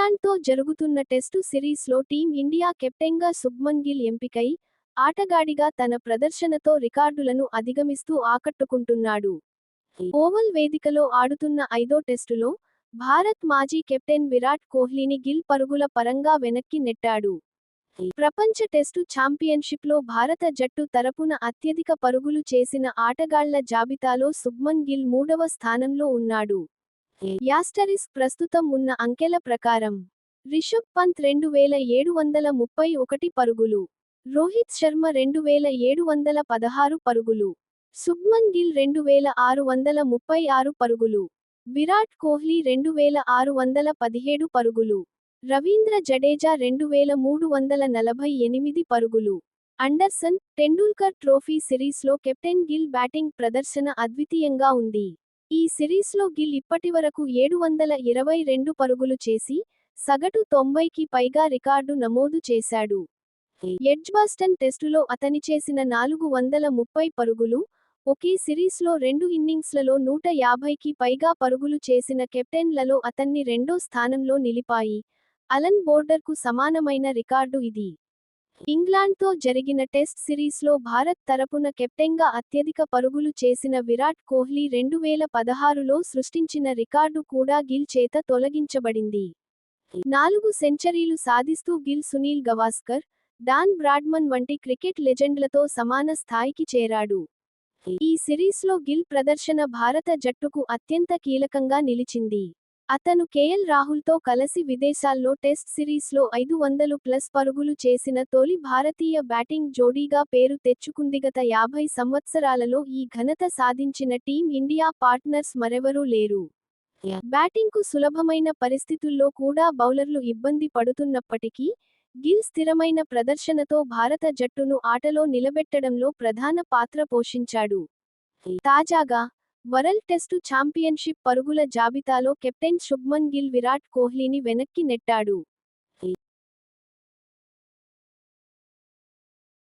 ఇంగ్లాండ్తో జరుగుతున్న టెస్టు సిరీస్లో team India కెప్టెన్గా శుభ్మన్ గిల్ ఎంపికై ఆటగాడిగా తన ప్రదర్శనతో రికార్డులను అధిగమిస్తూ ఆకట్టుకుంటున్నాడు. ఓవల్ వేదికలో ఆడుతున్న ఐదో టెస్టులో భారత్ మాజీ కెప్టెన్ విరాట్ కోహ్లీని గిల్ పరుగుల పరంగా వెనక్కి నెట్టాడు. ప్రపంచ టెస్టు ఛాంపియన్షిప్లో భారత జట్టు తరపున అత్యధిక పరుగులు చేసిన ఆటగాళ్ళ జాబితాలో శుభ్మన్ గిల్ మూడవ స్థానంలో ఉన్నాడు. యాస్టరిస్ ప్రస్తుతం ఉన్న అంకెల ప్రకారం. రిషబ్ పంత్ రెండు వేల ఏడు వందల ముప్పై ఒకటి పరుగులు. రోహిత్ శర్మ రెండు వేల ఏడు వందల పదహారు పరుగులు. శుభ్మన్ గిల్ రెండు వేల ఆరు వందల ముప్పై ఆరు పరుగులు. విరాట్ కోహ్లీ రెండు వేల ఆరు వందల పదిహేడు పరుగులు. రవీంద్ర జడేజా రెండు వేల మూడు వందల నలభై ఎనిమిది పరుగులు. అండర్సన్ టెండూల్కర్ ట్రోఫీ సిరీస్లో కెప్టెన్ గిల్ బ్యాటింగ్ ప్రదర్శన అద్వితీయంగా ఉంది. ఈ సిరీస్లో గిల్ ఇప్పటివరకు ఏడు వందల ఇరవై రెండు పరుగులు చేసి సగటు తొంభైకి పైగా రికార్డు నమోదు చేశాడు. ఎడ్జ్బాస్టన్ టెస్టులో అతని చేసిన నాలుగు వందల ముప్పై పరుగులు ఒకే సిరీస్లో రెండు ఇన్నింగ్స్లలో నూట యాభైకి పైగా పరుగులు చేసిన కెప్టెన్లలో అతన్ని రెండో స్థానంలో నిలిపాయి. అలన్ బోర్డర్కు సమానమైన రికార్డు ఇది. ఇంగ్లాండ్తో జరిగిన టెస్ట్ సిరీస్లో భారత్ తరపున కెప్టెన్గా అత్యధిక పరుగులు చేసిన విరాట్ కోహ్లీ రెండు వేల పదహారులో సృష్టించిన రికార్డు కూడా గిల్ చేత తొలగించబడింది. నాలుగు సెంచరీలు సాధిస్తూ గిల్ సునీల్ గవాస్కర్ డాన్ బ్రాడ్మన్ వంటి క్రికెట్ లెజెండ్లతో సమాన స్థాయికి చేరాడు. ఈ సిరీస్లో గిల్ ప్రదర్శన భారత జట్టుకు అత్యంత కీలకంగా నిలిచింది. అతను కేఎల్ రాహుల్తో కలిసి విదేశాల్లో టెస్ట్ సిరీస్లో ఐదు వందలు ప్లస్ పరుగులు చేసిన తొలి భారతీయ బ్యాటింగ్ జోడీగా పేరు తెచ్చుకుంది గత యాభై సంవత్సరాలలో ఈ ఘనత సాధించిన టీం ఇండియా పార్ట్నర్స్ మరెవరూ లేరు. బ్యాటింగ్కు సులభమైన పరిస్థితుల్లో కూడా బౌలర్లు ఇబ్బంది పడుతున్నప్పటికీ గిల్ స్థిరమైన ప్రదర్శనతో భారత జట్టును ఆటలో నిలబెట్టడంలో ప్రధాన పాత్ర పోషించాడు. తాజాగా వరల్డ్ టెస్టు ఛాంపియన్షిప్ పరుగుల జాబితాలో కెప్టెన్ శుభ్మన్ గిల్ విరాట్ కోహ్లీని వెనక్కి నెట్టాడు.